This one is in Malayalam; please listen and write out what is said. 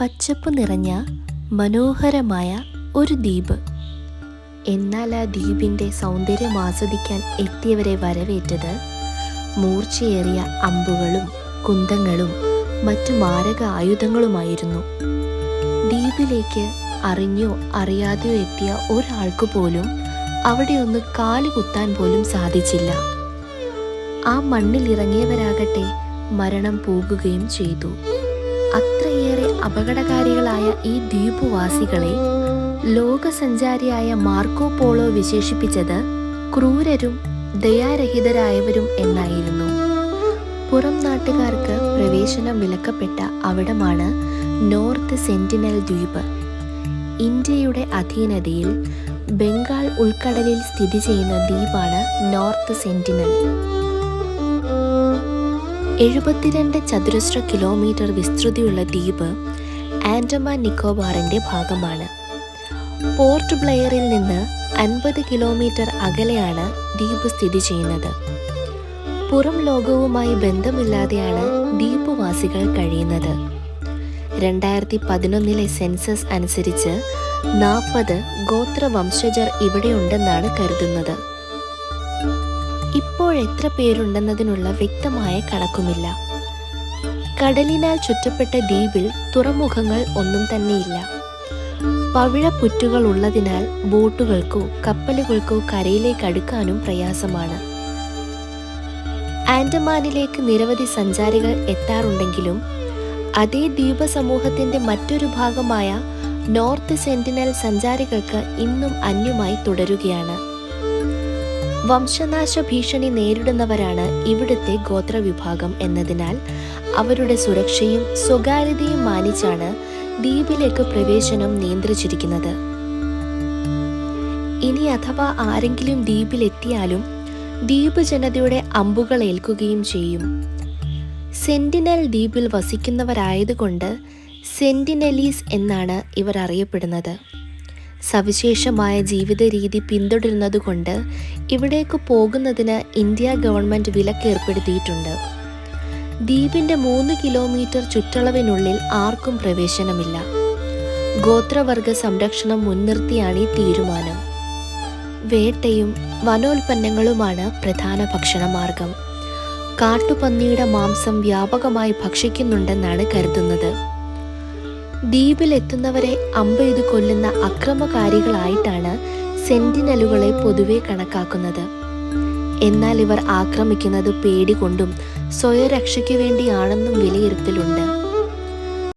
പച്ചപ്പ് നിറഞ്ഞ മനോഹരമായ ഒരു ദ്വീപ്. എന്നാൽ ആ ദ്വീപിന്റെ സൗന്ദര്യം ആസ്വദിക്കാൻ എത്തിയവരെ വരവേറ്റത് മൂർച്ചയേറിയ അമ്പുകളും കുന്തങ്ങളും മറ്റു മാരക ആയുധങ്ങളുമായിരുന്നു. ദ്വീപിലേക്ക് അറിഞ്ഞോ അറിയാതെയോ എത്തിയ ഒരാൾക്ക് പോലും അവിടെ ഒന്ന് കാൽ കുത്താൻ പോലും സാധിച്ചില്ല. ആ മണ്ണിൽ ഇറങ്ങിയവരാകട്ടെ മരണം പോകുകയും ചെയ്തു. അത്രയേറെ അപകടകാരികളായ ഈ ദ്വീപുവാസികളെ ലോകസഞ്ചാരിയായ മാർക്കോ പോളോ വിശേഷിപ്പിച്ചത് ക്രൂരരും ദയാരഹിതരായവരും എന്നായിരുന്നു. പുറം നാട്ടുകാർക്ക് പ്രവേശനം വിലക്കപ്പെട്ട അവിടമാണ് നോർത്ത് സെന്റിനൽ ദ്വീപ്. ഇന്ത്യയുടെ അധീനതയിൽ ബംഗാൾ ഉൾക്കടലിൽ സ്ഥിതി ചെയ്യുന്ന ദ്വീപാണ് നോർത്ത് സെന്റിനൽ. എഴുപത്തിരണ്ട് ചതുരശ്ര കിലോമീറ്റർ വിസ്തൃതിയുള്ള ദ്വീപ് ആൻഡമാൻ നിക്കോബാറിന്റെ ഭാഗമാണ്. പോർട്ട് ബ്ലെയറിൽ നിന്ന് അൻപത് കിലോമീറ്റർ അകലെയാണ് ദ്വീപ് സ്ഥിതി ചെയ്യുന്നത്. പുറം ലോകവുമായി ബന്ധമില്ലാതെയാണ് ദ്വീപുവാസികൾ കഴിയുന്നത്. രണ്ടായിരത്തി പതിനൊന്നിലെ സെൻസസ് അനുസരിച്ച് നാൽപ്പത് ഗോത്രവംശജർ ഇവിടെയുണ്ടെന്നാണ് കരുതുന്നത്. ഇപ്പോൾ എത്ര പേരുണ്ടെന്നതിനുള്ള വ്യക്തമായ കണക്കുമില്ല. കടലിനാൽ ചുറ്റപ്പെട്ട ദ്വീപിൽ തുറമുഖങ്ങൾ ഒന്നും തന്നെയില്ല. പവിഴപ്പുറ്റുകൾ ഉള്ളതിനാൽ ബോട്ടുകൾക്കോ കപ്പലുകൾക്കോ കരയിലേക്ക് അടുക്കാനും പ്രയാസമാണ്. ആൻഡമാനിലേക്ക് നിരവധി സഞ്ചാരികൾ എത്താറുണ്ടെങ്കിലും അതേ ദ്വീപ സമൂഹത്തിന്റെ മറ്റൊരു ഭാഗമായ നോർത്ത് സെന്റിനൽ സഞ്ചാരികൾക്ക് ഇന്നും അന്യമായി തുടരുകയാണ്. വംശനാശ ഭീഷണി നേരിടുന്നവരാണ് ഇവിടുത്തെ ഗോത്രവിഭാഗം എന്നതിനാൽ അവരുടെ സുരക്ഷയും സ്വകാര്യതയും മാനിച്ചാണ് ദ്വീപിലേക്ക് പ്രവേശനം നിയന്ത്രിച്ചിരിക്കുന്നത്. ഇനി അഥവാ ആരെങ്കിലും ദ്വീപിലെത്തിയാലും ദ്വീപ് ജനതയുടെ അമ്പുകൾ ഏൽക്കുകയും ചെയ്യും. സെന്റിനൽ ദ്വീപിൽ വസിക്കുന്നവരായതുകൊണ്ട് സെന്റിനലീസ് എന്നാണ് ഇവർ അറിയപ്പെടുന്നത്. സവിശേഷമായ ജീവിത രീതി പിന്തുടരുന്നതുകൊണ്ട് ഇവിടേക്ക് പോകുന്നതിന് ഇന്ത്യ ഗവൺമെന്റ് വിലക്ക് ഏർപ്പെടുത്തിയിട്ടുണ്ട് ദ്വീപിന്റെ മൂന്ന് കിലോമീറ്റർ ചുറ്റളവിനുള്ളിൽ ആർക്കും പ്രവേശനമില്ല. ഗോത്രവർഗ സംരക്ഷണം മുൻനിർത്തിയാണ് ഈ തീരുമാനം. വേട്ടയും വനോൽപ്പന്നങ്ങളുമാണ് പ്രധാന ഭക്ഷണമാർഗം. കാട്ടുപന്നിയുടെ മാംസം വ്യാപകമായി ഭക്ഷിക്കുന്നുണ്ടെന്നാണ് കരുതുന്നത്. ദ്വീപിലെത്തുന്നവരെ അമ്പെയ്ത് കൊല്ലുന്ന അക്രമകാരികളായിട്ടാണ് സെന്റിനലുകളെ പൊതുവെ കണക്കാക്കുന്നത്. എന്നാൽ ഇവർ ആക്രമിക്കുന്നത് പേടികൊണ്ടും സ്വയരക്ഷയ്ക്കു വേണ്ടിയാണെന്നും വിലയിരുത്തലുണ്ട്.